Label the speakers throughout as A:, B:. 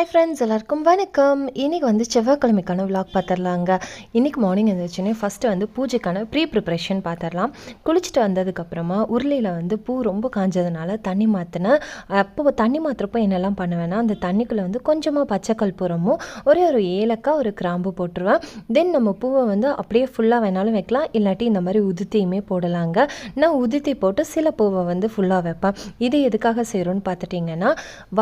A: Hi friends எல்லாருக்கும் வணக்கம். இன்றைக்கி வந்து செவ்வாய்க்கிழமைக்கான விலாக் பார்த்துடலாங்க இன்றைக்கி மார்னிங் எழுந்திரிச்சோன்னே ஃபஸ்ட்டு வந்து பூஜைக்கான ப்ரீ ப்ரிப்ரேஷன் பார்த்துடலாம் குளிச்சுட்டு வந்ததுக்கப்புறமா உருளையில் வந்து பூ ரொம்ப காஞ்சதுனால தண்ணி மாற்றினேன் அப்போ தண்ணி மாற்றுறப்போ என்னெல்லாம் பண்ணுவேன்னா அந்த தண்ணிக்குள்ளே வந்து கொஞ்சமாக பச்சை கற்பூரமும் ஒரே ஒரு ஏலக்காய் ஒரு கிராம்பு போட்டுருவேன். தென் நம்ம பூவை வந்து அப்படியே ஃபுல்லாக வேணாலும் வைக்கலாம். இல்லாட்டி இந்த மாதிரி உதுத்தியுமே போடலாங்க. நான் உதுத்தி போட்டு சில பூவை வந்து ஃபுல்லாக வைப்பேன். இது எதுக்காக செய்கிறோன்னு பார்த்துட்டிங்கன்னா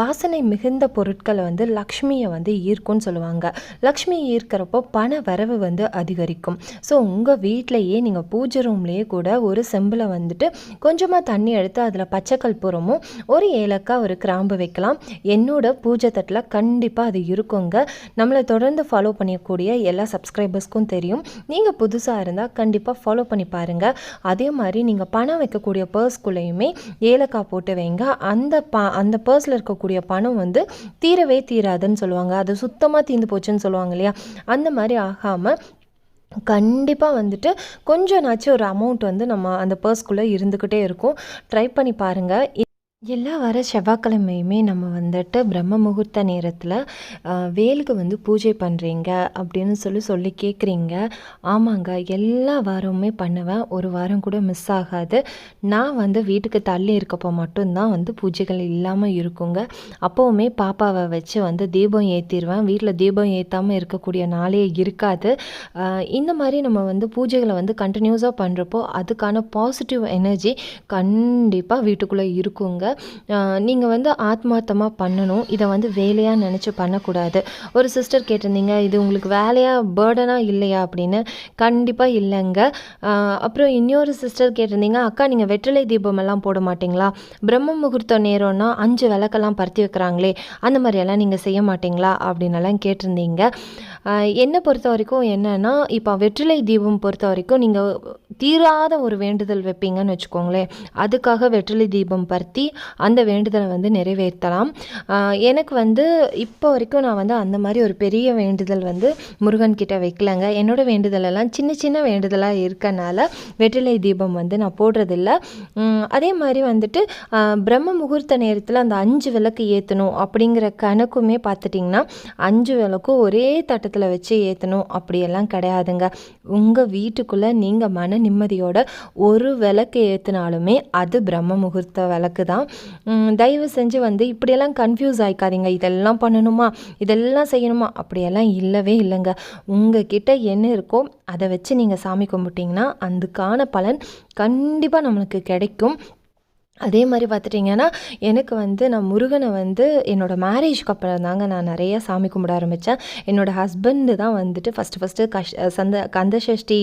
A: வாசனை மிகுந்த பொருட்களை வந்து லக்ஷ்மியை வந்து ஈர்க்கும்னு சொல்லுவாங்க. லக்ஷ்மி ஈர்க்கிறப்போ பண வரவு வந்து அதிகரிக்கும். ஸோ உங்கள் வீட்டிலையே நீங்கள் பூஜை ரூம்லேயே கூட ஒரு செம்பில் வந்துட்டு கொஞ்சமாக தண்ணி எடுத்து அதில் பச்சை கற்பூரமும் ஒரு ஏலக்காய் ஒரு கிராம்பு வைக்கலாம். என்னோட பூஜை தட்டில் கண்டிப்பாக அது இருக்குங்க. நம்மளை தொடர்ந்து ஃபாலோ பண்ணக்கூடிய எல்லா சப்ஸ்கிரைபர்ஸ்க்கும் தெரியும். நீங்கள் புதுசாக இருந்தால் கண்டிப்பாக ஃபாலோ பண்ணி பாருங்கள் அதே மாதிரி நீங்கள் பணம் வைக்கக்கூடிய பர்ஸ்குள்ளேயுமே ஏலக்காய் போட்டு வைங்க. அந்த ப அந்த பர்ஸில் இருக்கக்கூடிய பணம் வந்து தீரவே தீர தீராதுன்னு சொல்லுவாங்க. அது சுத்தமாக தீர்ந்து போச்சுன்னு சொல்லுவாங்க இல்லையா? அந்த மாதிரி ஆகாமல் கண்டிப்பாக வந்துட்டு கொஞ்சம்னாச்சும் ஒரு அமௌண்ட் வந்து நம்ம அந்த பர்ஸ்குள்ளே இருந்துக்கிட்டே இருக்கும். ட்ரை பண்ணி பாருங்கள் எல்லா வர செவ்வாய்க்கிழமையுமே நம்ம வந்துட்டு பிரம்ம முகூர்த்த நேரத்தில் வேலுக்கு வந்து பூஜை பண்ணுறீங்க அப்படின்னு சொல்லி சொல்லி கேட்குறீங்க ஆமாங்க எல்லா வாரமுமே பண்ணுவேன். ஒரு வாரம் கூட மிஸ் ஆகாது. நான் வந்து வீட்டுக்கு தள்ளி இருக்கப்போ மட்டும்தான் வந்து பூஜைகள் இல்லாமல் இருக்குங்க. அப்போவுமே பாப்பாவை வச்சு வந்து தீபம் ஏற்றிடுவேன் வீட்டில் தீபம் ஏற்றாமல் இருக்கக்கூடிய நாளே இருக்காது. இந்த மாதிரி நம்ம வந்து பூஜைகளை வந்து கண்டினியூஸாக பண்ணுறப்போ அதுக்கான பாசிட்டிவ் எனர்ஜி கண்டிப்பாக வீட்டுக்குள்ளே இருக்குங்க. நீங்கள் வந்து ஆத்மார்த்தமாக பண்ணணும். இதை வந்து வேலையாக நினச்சி பண்ணக்கூடாது. ஒரு சிஸ்டர் கேட்டிருந்தீங்க இது உங்களுக்கு வேலையாக பேர்டனாக இல்லையா அப்படின்னு? கண்டிப்பாக இல்லைங்க. அப்புறம் இன்னொரு சிஸ்டர் கேட்டிருந்தீங்க அக்கா நீங்கள் வெற்றிலை தீபமெல்லாம் போட மாட்டிங்களா? பிரம்ம முகூர்த்த நேரம்னா அஞ்சு விளக்கெல்லாம் பருத்தி வைக்கிறாங்களே அந்த மாதிரியெல்லாம் நீங்கள் செய்ய மாட்டிங்களா? அப்படின்னெல்லாம் கேட்டிருந்தீங்க. என்னை பொறுத்த வரைக்கும் என்னென்னா இப்போ வெற்றிலை தீபம் பொறுத்த வரைக்கும் நீங்கள் தீராத ஒரு வேண்டுதல் வைப்பீங்கன்னு வச்சுக்கோங்களேன். அதுக்காக வெற்றிலை தீபம் பருத்தி அந்த வேண்டுதலை வந்து நிறைவேற்றலாம். எனக்கு வந்து இப்போ வரைக்கும் நான் வந்து அந்த மாதிரி ஒரு பெரிய வேண்டுதல் வந்து முருகன் கிட்ட வைக்கலங்க. என்னோட வேண்டுதலெல்லாம் சின்ன சின்ன வேண்டுதலாக இருக்கனால வெற்றிலை தீபம் வந்து நான் போடுறதில்ல. அதே மாதிரி வந்துட்டு பிரம்ம முகூர்த்த நேரத்தில் அந்த அஞ்சு விளக்கு ஏற்றணும் அப்படிங்கிற கணக்குமே பார்த்துட்டிங்கன்னா அஞ்சு விளக்கும் ஒரே தட்டத்தில் வச்சு ஏற்றணும் அப்படியெல்லாம் கிடையாதுங்க. உங்கள் வீட்டுக்குள்ளே நீங்கள் மன நிம்மதியோட ஒரு விளக்கு ஏற்றினாலுமே அது பிரம்ம முகூர்த்த விளக்கு தான் தயவு செஞ்சு வந்து இப்படியெல்லாம் கன்ஃபியூஸ் ஆகிக்காதீங்க இதெல்லாம் பண்ணணுமா? இதெல்லாம் செய்யணுமா? அப்படியெல்லாம் இல்லவே இல்லைங்க. உங்ககிட்ட என்ன இருக்கோ அதை வச்சு நீங்கள் சாமி கும்பிட்டிங்கன்னா அதுக்கான பலன் கண்டிப்பாக நம்மளுக்கு கிடைக்கும். அதே மாதிரி பார்த்துட்டிங்கன்னா எனக்கு வந்து நான் முருகனை வந்து என்னோடய மேரேஜ்க்கு அப்புறம் தாங்க நான் நிறைய சாமி கும்பிட ஆரம்பித்தேன் என்னோடய ஹஸ்பண்டு தான் வந்துட்டு ஃபஸ்ட்டு ஃபஸ்ட்டு கஷ் சந்த கந்த சஷ்டி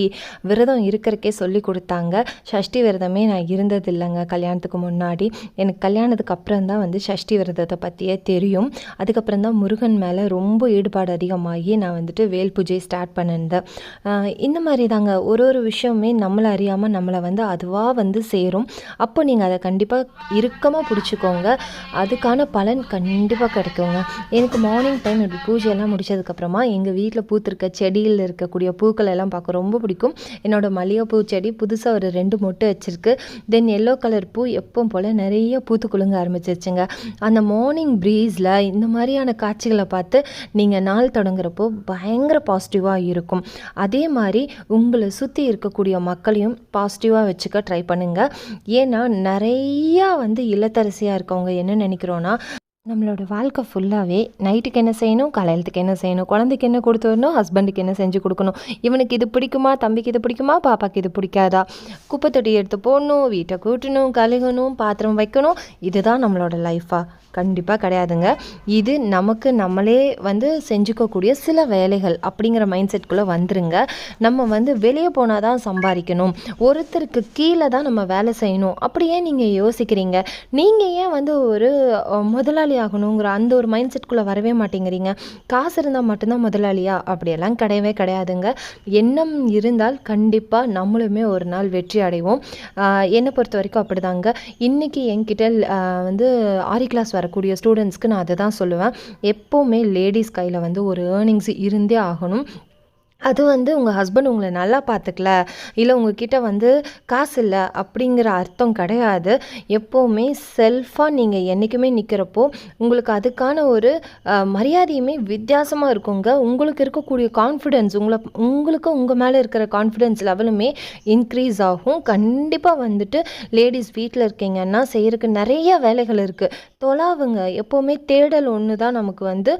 A: விரதம் இருக்கிறக்கே சொல்லி கொடுத்தாங்க. சஷ்டி விரதமே நான் இருந்தது இல்லைங்க கல்யாணத்துக்கு முன்னாடி. எனக்கு கல்யாணத்துக்கு அப்புறம் தான் வந்து சஷ்டி விரதத்தை பற்றியே தெரியும். அதுக்கப்புறம் தான் முருகன் மேலே ரொம்ப ஈடுபாடு அதிகமாகி நான் வந்துட்டு வேல் பூஜை ஸ்டார்ட் பண்ணியிருந்தேன். இந்த மாதிரி தாங்க. ஒரு ஒரு விஷயமே நம்மளை அறியாமல் நம்மளை வந்து அதுவாக வந்து சேரும். அப்போ நீங்கள் அதை கண்டிப்பாக கண்டிப்பாக இறுக்கமாக பிடிச்சிக்கோங்க. அதுக்கான பலன் கண்டிப்பாக கிடைக்குங்க. எனக்கு மார்னிங் டைம் இப்படி பூஜையெல்லாம் முடிச்சதுக்கப்புறமா எங்கள் வீட்டில் பூத்திருக்க செடியில் இருக்கக்கூடிய பூக்கள் எல்லாம் பார்க்க ரொம்ப பிடிக்கும். என்னோடய மல்லிகைப்பூ செடி புதுசாக ஒரு ரெண்டு மொட்டை வச்சுருக்கு. தென் எல்லோ கலர் பூ எப்பவும் போல் நிறைய பூத்து குலுங்க ஆரம்பிச்சிருச்சுங்க. அந்த மார்னிங் ப்ரீஸில் இந்த மாதிரியான காட்சிகளை பார்த்து நீங்கள் நாள் தொடங்குறப்போ பயங்கர பாசிட்டிவாக இருக்கும். அதே மாதிரி உங்களை சுற்றி இருக்கக்கூடிய மக்களையும் பாசிட்டிவாக வச்சுக்க ட்ரை பண்ணுங்கள் ஏன்னா நிறைய நிறையா வந்து இல்லத்தரசியாக இருக்கவங்க என்ன நினைக்கிறோன்னா நம்மளோட வாழ்க்கை ஃபுல்லாகவே நைட்டுக்கு என்ன செய்யணும் காலையிலத்துக்கு என்ன செய்யணும் குழந்தைக்கு என்ன கொடுத்து வரணும் ஹஸ்பண்டுக்கு என்ன செஞ்சு கொடுக்கணும் இவனுக்கு இது பிடிக்குமா தம்பிக்கு இது பிடிக்குமா பாப்பாக்கு இது பிடிக்காதா? குப்பை தொட்டி எடுத்து போடணும் வீட்டை கூட்டணும் கழுகணும் பாத்திரம் வைக்கணும் இதுதான் நம்மளோட லைஃபா கண்டிப்பாக கிடையாதுங்க. இது நமக்கு நம்மளே வந்து செஞ்சுக்கக்கூடிய சில வேலைகள் அப்படிங்கிற மைண்ட் செட்குள்ளே வந்துருங்க. நம்ம வந்து வெளியே போனால் தான் சம்பாதிக்கணும். ஒருத்தருக்கு கீழே தான் நம்ம வேலை செய்யணும். அப்படியே நீங்கள் யோசிக்கிறீங்க. நீங்கள் ஏன் வந்து ஒரு முதலாளி ஆகணுங்கிற அந்த ஒரு மைண்ட் செட்குள்ளே வரவே மாட்டேங்கிறீங்க. காசு இருந்தால் மட்டும்தான் முதலாளியா? அப்படியெல்லாம் கிடையவே கிடையாதுங்க. எண்ணம் இருந்தால் கண்டிப்பாக நம்மளுமே ஒரு நாள் வெற்றி அடைவோம். என்னை பொறுத்த வரைக்கும் அப்படிதாங்க. இன்றைக்கி என்கிட்ட வந்து ஆரி கிளாஸ் வரக்கூடிய ஸ்டூடெண்ட்ஸ்க்கு நான் அதை தான் சொல்லுவேன். எப்போவுமே லேடிஸ் கையில் வந்து ஒரு ஏர்னிங்ஸ் இருந்தே ஆகணும். அது வந்து உங்கள் ஹஸ்பண்ட் உங்களை நல்லா பார்த்துக்கல இல்லை உங்ககிட்ட வந்து காசு இல்லை அப்படிங்கிற அர்த்தம் கிடையாது. எப்போவுமே செல்ஃபாக நீங்கள் என்றைக்குமே நிற்கிறப்போ உங்களுக்கு அதுக்கான ஒரு மரியாதையுமே வித்தியாசமாக இருக்குங்க. உங்களுக்கு இருக்கக்கூடிய கான்ஃபிடென்ஸ் உங்களை உங்களுக்கு உங்கள் மேலே இருக்கிற கான்ஃபிடென்ஸ் லெவலுமே இன்க்ரீஸ் ஆகும். கண்டிப்பாக வந்துட்டு லேடிஸ் வீட்டில் இருக்கீங்கன்னா செய்கிறதுக்கு நிறைய வேலைகள் இருக்குது தொலாவுங்க. எப்போவுமே தேடல் ஒன்று தான் நமக்கு வந்து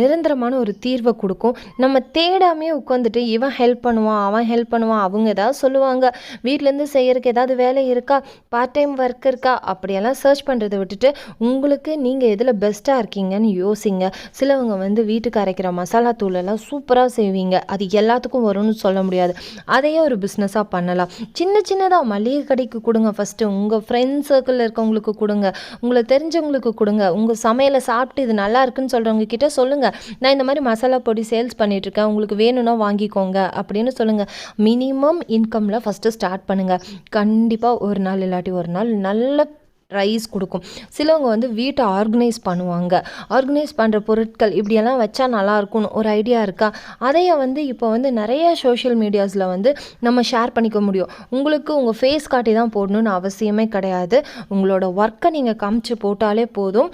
A: நிரந்தரமான ஒரு தீர்வை கொடுக்கும். நம்ம தேடாமே உட்காந்துட்டு இவன் ஹெல்ப் பண்ணுவான் அவன் ஹெல்ப் பண்ணுவான் அவங்க ஏதாவது சொல்லுவாங்க. வீட்டிலேருந்து செய்யறதுக்கு ஏதாவது வேலை இருக்கா? பார்ட் டைம் ஒர்க் இருக்கா? அப்படியெல்லாம் சர்ச் பண்ணுறதை விட்டுட்டு உங்களுக்கு நீங்கள் எதில் பெஸ்ட்டாக இருக்கீங்கன்னு யோசிங்க. சிலவங்க வந்து வீட்டுக்கு அரைக்கிற மசாலா தூளெல்லாம் சூப்பராக செய்வீங்க. அது எல்லாத்துக்கும் வரும்னு சொல்ல முடியாது. அதையே ஒரு பிஸ்னஸாக பண்ணலாம். சின்ன சின்னதாக மளிகை கடைக்கு கொடுங்க ஃபஸ்ட்டு உங்கள் ஃப்ரெண்ட்ஸ் சர்க்கிளில் இருக்கவங்களுக்கு கொடுங்க. உங்களை தெரிஞ்சவங்களுக்கு கொடுங்க. உங்கள் சமையலை சாப்பிட்டு இது நல்லா இருக்குன்னு சொல்கிறவங்க கிட்ட சொல்லுங்கள் நான் இந்த மாதிரி மசாலா பொடி சேல்ஸ் பண்ணிகிட்ருக்கேன் உங்களுக்கு வேணும்னா வாங்கிக்கோங்க அப்படின்னு சொல்லுங்கள் மினிமம் இன்கமில் ஃபஸ்ட்டு ஸ்டார்ட் பண்ணுங்கள் கண்டிப்பாக ஒரு நாள் இல்லாட்டி ஒரு நாள் நல்ல ரைஸ் கொடுக்கும். சிலவங்க வந்து வீட்டை ஆர்கனைஸ் பண்ணுவாங்க. ஆர்கனைஸ் பண்ணுற பொருட்கள் இப்படியெல்லாம் வச்சா நல்லா இருக்கும்னு ஒரு ஐடியா இருக்கா? அதைய வந்து இப்போ வந்து நிறைய சோஷியல் மீடியாஸில் வந்து நம்ம ஷேர் பண்ணிக்க முடியும். உங்களுக்கு உங்கள் ஃபேஸ் காட்டி தான் போடணும்னு அவசியமே கிடையாது. உங்களோட ஒர்க்கை நீங்கள் காமிச்சு போட்டாலே போதும்.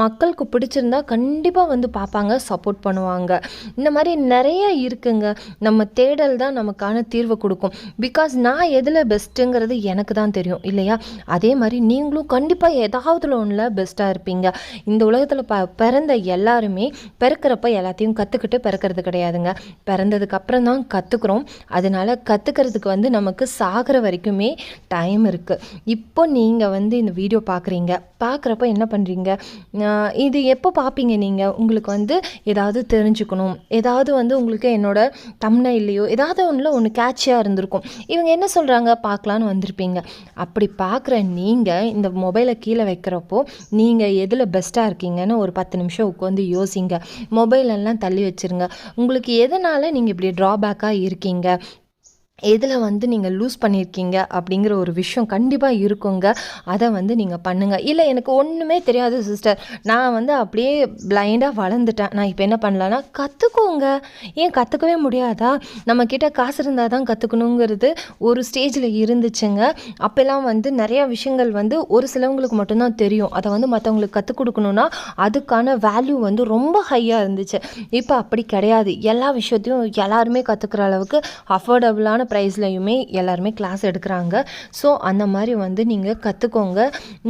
A: மக்களுக்கு பிடிச்சிருந்தா கண்டிப்பாக வந்து பார்ப்பாங்க சப்போர்ட் பண்ணுவாங்க. இந்த மாதிரி நிறைய இருக்குங்க. நம்ம தேடல் தான் நமக்கான தீர்வு கொடுக்கும். பிகாஸ் நான் எதில் பெஸ்ட்டுங்கிறது எனக்கு தான் தெரியும் இல்லையா? அதே மாதிரி நீங்களும் கண்டிப்பாக ஏதாவது ஒன்றில் பெஸ்ட்டாக இருப்பீங்க. இந்த உலகத்தில் ப பிறந்த எல்லாருமே பிறக்கிறப்ப எல்லாத்தையும் கற்றுக்கிட்டு பிறக்கிறது கிடையாதுங்க. பிறந்ததுக்கு அப்புறம் தான் கற்றுக்குறோம் அதனால கற்றுக்கிறதுக்கு வந்து நமக்கு சாகிற வரைக்குமே டைம் இருக்குது இப்போ நீங்கள் வந்து இந்த வீடியோ பார்க்குறீங்க பார்க்குறப்ப என்ன பண்ணுறீங்க இது எப்போ பார்ப்பீங்க நீங்கள் உங்களுக்கு வந்து ஏதாவது தெரிஞ்சுக்கணும். ஏதாவது வந்து உங்களுக்கு என்னோட தம்னை இல்லையோ ஏதாவது ஒன்றில் ஒன்று கேட்சியாக இருந்திருக்கும். இவங்க என்ன சொல்கிறாங்க பார்க்கலான்னு வந்திருப்பீங்க. அப்படி பார்க்குற நீங்கள் இந்த மொபைலை கீழே வைக்கிறப்போ நீங்கள் எதில் பெஸ்ட்டாக இருக்கீங்கன்னு ஒரு பத்து நிமிஷம் உட்காந்து யோசிங்க. மொபைலெல்லாம் தள்ளி வச்சிருங்க. உங்களுக்கு எதனால் நீங்கள் இப்படி ட்ராபேக்காக இருக்கீங்க? எதில் வந்து நீங்கள் லூஸ் பண்ணியிருக்கீங்க அப்படிங்கிற ஒரு விஷயம் கண்டிப்பாக இருக்குங்க. அதை வந்து நீங்கள் பண்ணுங்கள் இல்லை எனக்கு ஒன்றுமே தெரியாது சிஸ்டர் நான் வந்து அப்படியே பிளைண்டாக வளர்ந்துட்டேன். நான் இப்போ என்ன பண்ணலான்னா கற்றுக்கோங்க ஏன் கற்றுக்கவே முடியாதா? நம்மக்கிட்ட காசு இருந்தால் தான் கற்றுக்கணுங்கிறது ஒரு ஸ்டேஜில் இருந்துச்சுங்க. அப்போல்லாம் வந்து நிறையா விஷயங்கள் வந்து ஒரு சிலவங்களுக்கு மட்டும்தான் தெரியும். அதை வந்து மற்றவங்களுக்கு கற்றுக் கொடுக்கணுன்னா அதுக்கான வேல்யூ வந்து ரொம்ப ஹையாக இருந்துச்சு. இப்போ அப்படி கிடையாது. எல்லா விஷயத்தையும் எல்லாருமே கற்றுக்கிற அளவுக்கு அஃபோர்டபுளான ப்ரைஸ்லையுமே எல்லாருமே கிளாஸ் எடுக்கிறாங்க. ஸோ அந்த மாதிரி வந்து நீங்கள் கற்றுக்கோங்க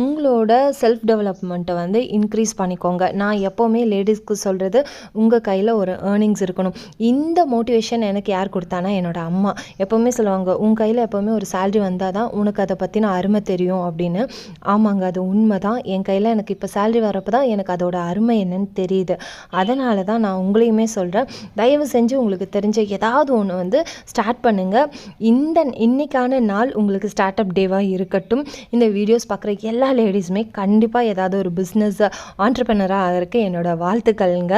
A: உங்களோட செல்ஃப் டெவலப்மெண்ட்டை வந்து இன்க்ரீஸ் பண்ணிக்கோங்க. நான் எப்போவுமே லேடிஸ்க்கு சொல்கிறது உங்கள் கையில் ஒரு ஏர்னிங்ஸ் இருக்கணும். இந்த மோட்டிவேஷன் எனக்கு யார் கொடுத்தானா என்னோட அம்மா. எப்போவுமே சொல்லுவாங்க உங்கள் கையில் எப்போவுமே ஒரு சேல்ரி வந்தால் தான் உனக்கு அதை பற்றின அருமை தெரியும் அப்படின்னு. ஆமாங்க அது உண்மை தான் என் கையில் எனக்கு இப்போ சேல்ரி வரப்போ தான் எனக்கு அதோட அருமை என்னன்னு தெரியுது. அதனால தான் நான் உங்களையுமே சொல்கிறேன் தயவு செஞ்சு உங்களுக்கு தெரிஞ்ச ஏதாவது ஒன்று வந்து ஸ்டார்ட் பண்ணுங்கள் இந்த இன்றைக்கான நாள் உங்களுக்கு ஸ்டார்ட் அப் டேவாக இருக்கட்டும். இந்த வீடியோஸ் பார்க்குற எல்லா லேடிஸுமே கண்டிப்பாக ஏதாவது ஒரு பிஸ்னஸ் ஆண்டர்பனராக ஆகிறதுக்கு என்னோட வாழ்த்துக்கள்ங்க.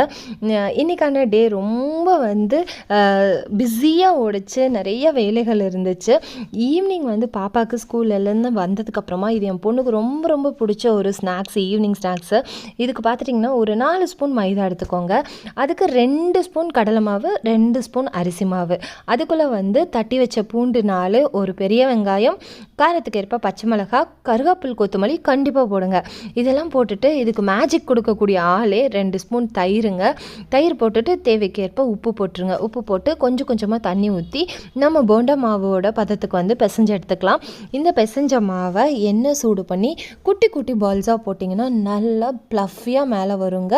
A: இன்றைக்கான இன்னைக்கான டே ரொம்ப வந்து பிஸியாக ஓடிச்சு. நிறைய வேலைகள் இருந்துச்சு. ஈவினிங் வந்து பாப்பாவுக்கு ஸ்கூல்லேருந்து வந்ததுக்கப்புறமா இது என் பொண்ணுக்கு ரொம்ப ரொம்ப பிடிச்ச ஒரு ஸ்நாக்ஸ் ஈவினிங் ஸ்நாக்ஸு இதுக்கு பார்த்துட்டிங்கன்னா ஒரு நாலு ஸ்பூன் மைதா எடுத்துக்கோங்க. அதுக்கு ரெண்டு ஸ்பூன் கடலை மாவு ரெண்டு ஸ்பூன் அரிசி மாவு. அதுக்குள்ளே வந்து தட்டி வச்ச பூண்டு நாலு ஒரு பெரிய வெங்காயம் காரத்துக்கு ஏற்ப பச்சை மிளகாய் கருவேப்பில் கொத்தமல்லி கண்டிப்பாக போடுங்க. இதெல்லாம் போட்டுட்டு இதுக்கு மேஜிக் கொடுக்கக்கூடிய ஆளே ரெண்டு ஸ்பூன் தயிருங்க. தயிர் போட்டுட்டு தேவைக்கேற்ப உப்பு போட்டுருங்க. உப்பு போட்டு கொஞ்சம் கொஞ்சமாக தண்ணி ஊற்றி நம்ம போண்டா மாவோட பதத்துக்கு வந்து பிசைஞ்சு எடுத்துக்கலாம். இந்த பிசைஞ்ச மாவை எண்ணெய் சூடு பண்ணி குட்டி குட்டி பால்ஸாக போட்டிங்கன்னா நல்லா ப்ளஃபியாக மேலே வருங்க.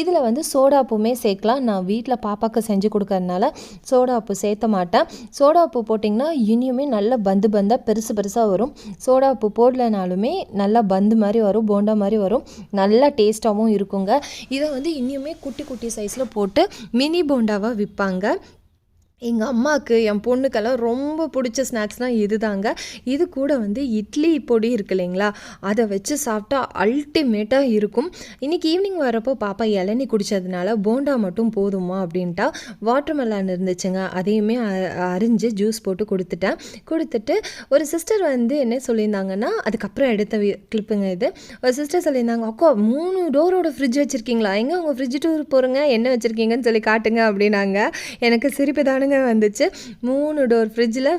A: இதில் வந்து சோடாப்புமே சேர்க்கலாம். நான் வீட்டில் பாப்பாவுக்கு செஞ்சு கொடுக்கறதுனால சோடாப்பு சேர்த்த மாட்டேன். சோடாப்பு போட்டிங்கன்னா இனியுமே நல்ல பந்து பந்தாக பெருசு பெருசாக வரும். சோடா உப்பு போடலைனாலுமே நல்லா பந்து மாதிரி வரும் போண்டா மாதிரி வரும். நல்லா டேஸ்ட்டாகவும் இருக்குங்க. இதை வந்து இனியுமே குட்டி குட்டி சைஸில் போட்டு மினி போண்டாவாக விற்பாங்க. எங்கள் அம்மாவுக்கு என் பொண்ணுக்கெல்லாம் ரொம்ப பிடிச்ச ஸ்நாக்ஸ்னால் இது தாங்க இது கூட வந்து இட்லி பொடி இருக்கு இல்லைங்களா? அதை வச்சு சாப்பிட்டா அல்டிமேட்டாக இருக்கும். இன்றைக்கி ஈவினிங் வரப்போ பாப்பா இளநி குடித்ததுனால போண்டா மட்டும் போதுமா அப்படின்ட்டா வாட்டர் மெலான் இருந்துச்சுங்க. அதையுமே அரிஞ்சு ஜூஸ் போட்டு கொடுத்துட்டேன். கொடுத்துட்டு ஒரு சிஸ்டர் வந்து என்ன சொல்லியிருந்தாங்கன்னா அதுக்கப்புறம் எடுத்த கிளிப்புங்க இது. ஒரு சிஸ்டர் சொல்லியிருந்தாங்க அக்கா மூணு டோரோட ஃப்ரிட்ஜ் வச்சுருக்கீங்களா? எங்கே உங்கள் ஃப்ரிட்ஜ் டூர் போகிறங்க என்ன வச்சுருக்கீங்கன்னு சொல்லி காட்டுங்க அப்படின்னாங்க. எனக்கு சிரிப்பு தானே தானுங்க வந்துச்சு. மூணு டோர் ஃப்ரிட்ஜில்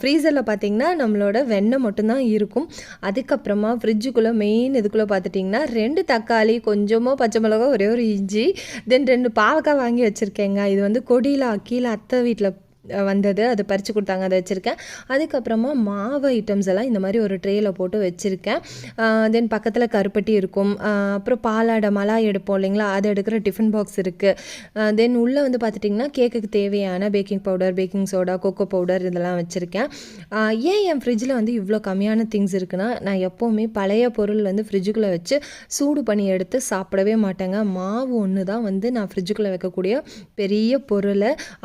A: ஃப்ரீசரில் பார்த்தீங்கன்னா நம்மளோட வெண்ணெய் மட்டும்தான் இருக்கும். அதுக்கப்புறமா ஃப்ரிட்ஜுக்குள்ளே மெயின் இதுக்குள்ளே பார்த்துட்டிங்கன்னா ரெண்டு தக்காளி கொஞ்சமாக பச்சை மிளகா ஒரே ஒரு இஞ்சி தென் ரெண்டு பாவக்காய் வாங்கி வச்சுருக்கேங்க. இது வந்து கொடியில் கீழே அத்தை வீட்டில் வந்தது அது பறித்து கொடுத்தாங்க அதை வச்சுருக்கேன். அதுக்கப்புறமா மாவு ஐட்டம்ஸ் எல்லாம் இந்த மாதிரி ஒரு ட்ரேயில் போட்டு வச்சுருக்கேன். தென் பக்கத்தில் கருப்பட்டி இருக்கும். அப்புறம் பாலாடை மலாய் எடுப்போம் இல்லைங்களா? அதை எடுக்கிற டிஃபன் பாக்ஸ் இருக்குது தென் உள்ளே வந்து பார்த்துட்டிங்கன்னா கேக்குக்கு தேவையான baking powder baking soda cocoa powder இதெல்லாம் வச்சுருக்கேன். ஏன் என் ஃப்ரிட்ஜில் வந்து இவ்வளோ கம்மியான திங்ஸ் இருக்குன்னா நான் எப்போவுமே பழைய பொருள் வந்து ஃப்ரிட்ஜுக்குள்ளே வச்சு சூடு பண்ணி எடுத்து சாப்பிடவே மாட்டேங்க. மாவு ஒன்று தான் வந்து நான் ஃப்ரிட்ஜுக்குள்ளே வைக்கக்கூடிய பெரிய பொருள்.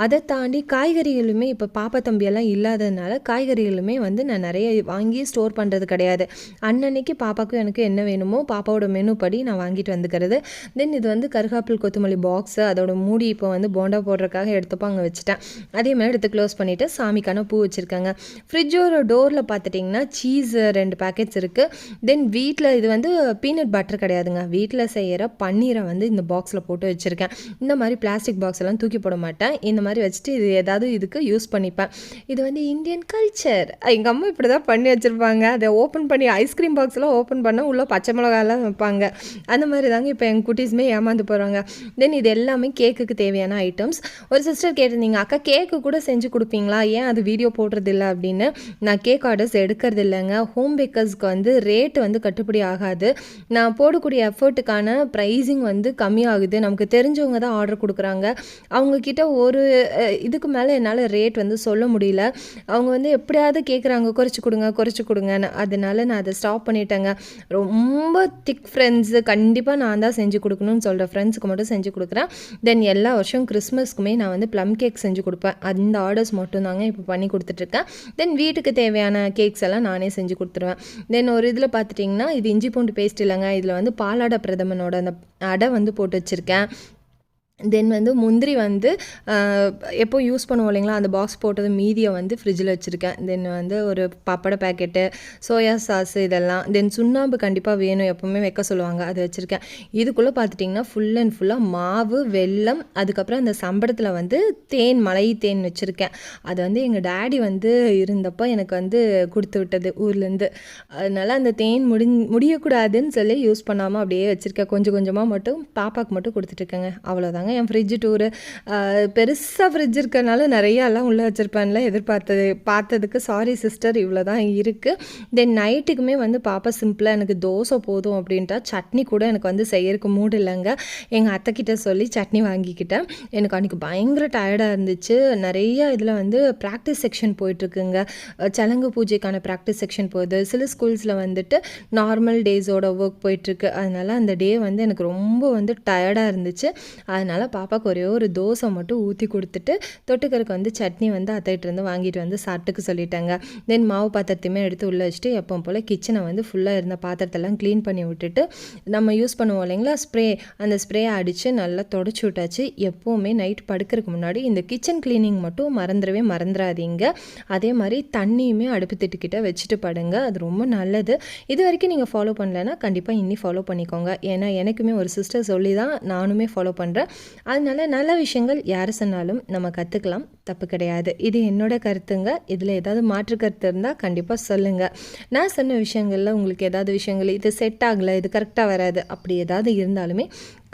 A: அதை தாண்டி காய்கறி காய்கறிகளுமே இப்போ பாப்பா தம்பியெல்லாம் இல்லாததுனால காய்கறிகளுமே வந்து நான் நிறைய வாங்கி ஸ்டோர் பண்ணுறது கிடையாது. அன்னன்னைக்கு பாப்பாவுக்கும் எனக்கு என்ன வேணுமோ பாப்பாவோட மெனு படி நான் வாங்கிட்டு வந்துக்கிறது. தென் இது வந்து கருகாப்பில் கொத்தமல்லி பாக்ஸு அதோட மூடி இப்போ வந்து போண்டா போடுறதுக்காக எடுத்துப்போ அங்கே வச்சுட்டேன். அதே மாதிரி எடுத்து க்ளோஸ் பண்ணிவிட்டு சாமிக்கான பூ வச்சுருக்காங்க. ஃப்ரிட்ஜோட டோரில் பார்த்துட்டிங்கன்னா சீஸ் ரெண்டு பேக்கெட்ஸ் இருக்குது தென் வீட்டில் இது வந்து பீனட் பட்டர் கிடையாதுங்க. வீட்டில் செய்கிற பன்னீரை வந்து இந்த பாக்ஸில் போட்டு வச்சுருக்கேன். இந்த மாதிரி பிளாஸ்டிக் பாக்ஸ் எல்லாம் தூக்கி போட மாட்டேன். இந்த மாதிரி வச்சுட்டு இது ஏதாவது இதுக்கு யூஸ் பண்ணிப்பேன். இது வந்து இந்தியன் கல்ச்சர் எங்கள் அம்மா இப்படி தான் பண்ணி வச்சுருப்பாங்க. அதை ஓப்பன் பண்ணி ஐஸ்கிரீம் பாக்ஸ்லாம் ஓப்பன் பண்ணால் உள்ளே பச்சை மிளகாலாம் வைப்பாங்க. அந்த மாதிரி தாங்க இப்போ எங்கள் குட்டீஸுமே ஏமாந்து போகிறாங்க தென் இது எல்லாமே கேக்குக்கு தேவையான ஐட்டம்ஸ் ஒரு சிஸ்டர் கேட்டிருந்தீங்க அக்கா கேக்கு கூட செஞ்சு கொடுப்பீங்களா? ஏன் அது வீடியோ போடுறதில்ல? அப்படின்னு. நான் கேக் ஆர்டர்ஸ் எடுக்கிறது இல்லைங்க ஹோம் பேக்கர்ஸ்க்கு வந்து ரேட்டு வந்து கட்டுப்படி ஆகாது. நான் போடக்கூடிய எஃபர்ட்டுக்கான ப்ரைஸிங் வந்து கம்மியாகுது. நமக்கு தெரிஞ்சவங்க தான் ஆர்டர் கொடுக்குறாங்க. அவங்கக்கிட்ட ஒரு இதுக்கு மேலே என்னால் ரேட் வந்து சொல்ல முடியல. அவங்க வந்து எப்படியாவது கேட்குறாங்க குறைச்சி கொடுங்க குறைச்சி கொடுங்கன்னு. அதனால நான் அதை ஸ்டாப் பண்ணிட்டேங்க. ரொம்ப திக் ஃப்ரெண்ட்ஸு கண்டிப்பாக நான் தான் செஞ்சு கொடுக்கணும்னு சொல்கிற ஃப்ரெண்ட்ஸுக்கு மட்டும் செஞ்சு கொடுக்குறேன். தென் எல்லா வருஷம் கிறிஸ்மஸ்க்குமே நான் வந்து ப்ளம் கேக் செஞ்சு கொடுப்பேன். அந்த ஆர்டர்ஸ் மட்டும் தாங்க இப்போ பண்ணி கொடுத்துட்ருக்கேன். தென் வீட்டுக்கு தேவையான கேக்ஸ் எல்லாம் நானே செஞ்சு கொடுத்துருவேன். தென் ஒரு இதில் பார்த்துட்டிங்கன்னா இது இஞ்சி பூண்டு பேஸ்ட் இல்லைங்க. இதில் வந்து பாலாட பிரதமனோட அந்த அடை வந்து போட்டு வச்சுருக்கேன். தென் வந்து முந்திரி வந்து எப்போ யூஸ் பண்ணுவோம் இல்லைங்களா அந்த பாக்ஸ் போட்டது மீதியை வந்து ஃப்ரிட்ஜில் வச்சுருக்கேன். தென் வந்து ஒரு பப்படை பேக்கெட்டு சோயா சாஸ் இதெல்லாம். தென் சுண்ணாம்பு கண்டிப்பாக வேணும் எப்போவுமே வைக்க சொல்லுவாங்க அதை வச்சுருக்கேன். இதுக்குள்ளே பார்த்துட்டிங்கன்னா ஃபுல் அண்ட் ஃபுல்லாக மாவு வெல்லம் அதுக்கப்புறம் அந்த சம்பளத்தில் வந்து தேன் மலை தேன் வச்சுருக்கேன். அது வந்து எங்கள் டேடி வந்து இருந்தப்போ எனக்கு வந்து கொடுத்து விட்டது ஊர்லேருந்து. அதனால் அந்த தேன் முடி முடியக்கூடாதுன்னு சொல்லி யூஸ் பண்ணாமல் அப்படியே வச்சுருக்கேன். கொஞ்சம் கொஞ்சமாக மட்டும் பாப்பாவுக்கு மட்டும் கொடுத்துட்ருக்கேங்க அவ்வளோதாங்க வச்சுருக்காங்க. என் ஃப்ரிட்ஜு டூரு பெருசாக ஃப்ரிட்ஜ் இருக்கனால நிறையாலாம் உள்ளே வச்சுருப்பேன்ல எதிர்பார்த்தது பார்த்ததுக்கு. சாரி சிஸ்டர் இவ்வளோ தான் இருக்குது தென் நைட்டுக்குமே வந்து பாப்பா சிம்பிளாக எனக்கு தோசை போதும் அப்படின்ட்டா. சட்னி கூட எனக்கு வந்து செய்யறதுக்கு மூடு இல்லைங்க. எங்கள் அத்தைக்கிட்ட சொல்லி சட்னி வாங்கிக்கிட்டேன். எனக்கு அன்றைக்கி பயங்கர டயர்டாக இருந்துச்சு. நிறைய இதில் வந்து ப்ராக்டிஸ் செக்ஷன் போயிட்டுருக்குங்க. சலங்கு பூஜைக்கான ப்ராக்டிஸ் செக்ஷன் போகுது. சில ஸ்கூல்ஸில் வந்துட்டு நார்மல் டேஸோட ஒர்க் போயிட்டுருக்கு. அதனால் அந்த டே வந்து எனக்கு ரொம்ப வந்து டயர்டாக இருந்துச்சு. அதனால் அதனால் பாப்பாவுக்கு ஒரே ஒரு தோசை மட்டும் ஊற்றி கொடுத்துட்டு தொட்டுக்கருக்கு வந்து சட்னி வந்து அத்தைகிட்ட வாங்கிட்டு வந்து சாப்பிட்டுக்கு சொல்லிட்டாங்க. தென் மாவு பாத்திரத்தையுமே எடுத்து உள்ளே வச்சுட்டு எப்போ போல் கிச்சனை வந்து ஃபுல்லாக இருந்த பாத்திரத்தெல்லாம் க்ளீன் பண்ணி விட்டுட்டு நம்ம யூஸ் பண்ணுவோம் இல்லைங்களா? ஸ்ப்ரே அந்த ஸ்ப்ரே அடித்து நல்லா தொடச்சி விட்டாச்சு. எப்போவுமே நைட் படுக்கிறதுக்கு முன்னாடி இந்த கிச்சன் க்ளீனிங் மட்டும் மறந்துடவே மறந்துடாதீங்க. அதே மாதிரி தண்ணியுமே அடுப்பு திட்டுக்கிட்ட வச்சுட்டு படுங்க. அது ரொம்ப நல்லது. இது வரைக்கும் நீங்கள் ஃபாலோ பண்ணலைன்னா கண்டிப்பாக இன்னி ஃபாலோ பண்ணிக்கோங்க. ஏன்னா எனக்குமே ஒரு சிஸ்டர் சொல்லி தான் நானுமே ஃபாலோ பண்ணுறேன் அதனால் நல்ல விஷயங்கள் யார் சொன்னாலும் நம்ம கற்றுக்கலாம் தப்பு கிடையாது. இது என்னோட கருத்துங்க. இதில் ஏதாவது மாற்று கருத்து இருந்தால் கண்டிப்பாக சொல்லுங்கள் நான் சொன்ன விஷயங்களில் உங்களுக்கு ஏதாவது விஷயங்கள் இது செட் ஆகலை இது கரெக்டாக வராது அப்படி ஏதாவது இருந்தாலுமே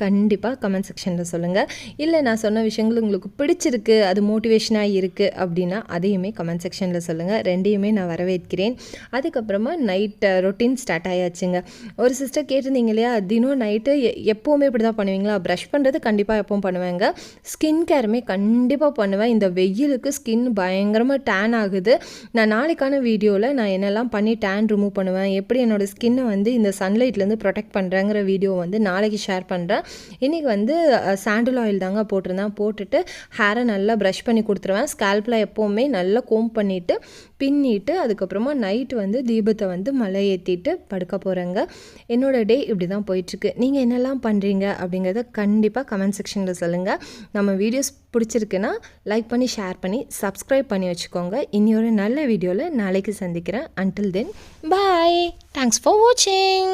A: கண்டிப்பாக கமெண்ட் செக்ஷனில் சொல்லுங்கள் இல்லை நான் சொன்ன விஷயங்கள் உங்களுக்கு பிடிச்சிருக்கு அது மோட்டிவேஷனாக இருக்குது அப்படின்னா அதையுமே கமெண்ட் செக்ஷனில் சொல்லுங்கள் ரெண்டையுமே நான் வரவேற்கிறேன். அதுக்கப்புறமா நைட் ரொட்டீன் ஸ்டார்ட் ஆயாச்சுங்க. ஒரு சிஸ்டர் கேட்டிருந்தீங்க இல்லையா? தினம் நைட்டு எப்போவுமே இப்படி தான் பண்ணுவீங்களா? ப்ரஷ் பண்ணுறது கண்டிப்பாக எப்பவும் பண்ணுவேங்க. ஸ்கின் கேருமே கண்டிப்பாக பண்ணுவேன். இந்த வெயிலுக்கு ஸ்கின் பயங்கரமாக டேன் ஆகுது. நான் நாளைக்கான வீடியோவில் நான் என்னெல்லாம் பண்ணி டேன் ரிமூவ் பண்ணுவேன் எப்படி என்னோடய ஸ்கின்னை வந்து இந்த சன்லைட்லேருந்து ப்ரொடெக்ட் பண்ணுறேங்கிற வீடியோ வந்து நாளைக்கு ஷேர் பண்ணுறேன் இன்றைக்கி வந்து சாண்டில் ஆயில் தாங்க போட்டிருந்தேன். போட்டுட்டு ஹேரை நல்லா ப்ரஷ் பண்ணி கொடுத்துருவேன். ஸ்கேல்பில் எப்போவுமே நல்லா கோம் பண்ணிவிட்டு பின்னிட்டு அதுக்கப்புறமா நைட்டு வந்து தீபத்தை வந்து மலை ஏற்றிட்டு படுக்க போகிறேங்க என்னோடய டே இப்படி தான் போயிட்டுருக்கு. நீங்கள் என்னெல்லாம் பண்ணுறீங்க அப்படிங்கிறத கண்டிப்பாக கமெண்ட் செக்ஷனில் சொல்லுங்கள் நம்ம வீடியோஸ் பிடிச்சிருக்குன்னா லைக் பண்ணி ஷேர் பண்ணி சப்ஸ்கிரைப் பண்ணி வச்சுக்கோங்க. இனி ஒரு நல்ல வீடியோவில் நாளைக்கு சந்திக்கிறேன். Until then bye thanks for வாட்சிங்